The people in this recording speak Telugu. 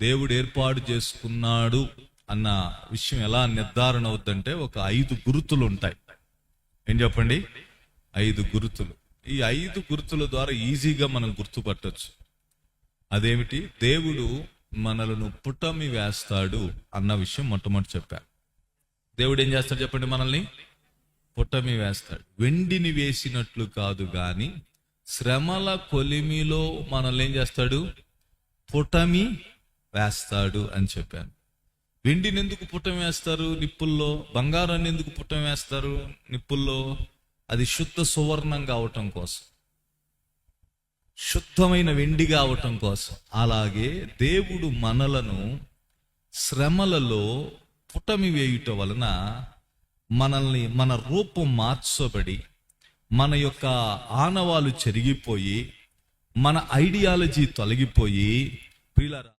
దేవుడు ఏర్పాటు చేసుకున్నాడు అన్న విషయం ఎలా నిర్ధారణ అవుతుందంటే ఒక ఐదు గుర్తులు ఉంటాయి. ఏం చెప్పండి? ఐదు గుర్తులు. ఈ ఐదు గుర్తుల ద్వారా ఈజీగా మనం గుర్తుపట్టచ్చు. అదేమిటి? దేవుడు మనలను పుటమి వేస్తాడు అన్న విషయం మొట్టమొదటి చెప్పారు దేవుడు ఏం చేస్తాడు చెప్పండి మనల్ని? పుటమి వేస్తాడు. వెండిని వేసినట్లు కాదు కానీ శ్రమల కొలిమిలో మనల్ని ఏం చేస్తాడు? పుటమి వేస్తాడు అని చెప్పాను. వెండిని ఎందుకు పుట్టం వేస్తారు? నిప్పుల్లో బంగారాన్ని ఎందుకు పుట్టం వేస్తారు? నిప్పుల్లో అది శుద్ధ సువర్ణంగా కావటం కోసం. శుద్ధమైన వెండి కావటం కోసం. అలాగే దేవుడు మనలను శ్రమలలో పుటమి వేయుట వలన మనల్ని మన రూపం మార్చబడి మన యొక్క ఆనవాలు చెరిగిపోయి మన ఐడియాలజీ తొలగిపోయి ప్రియులారా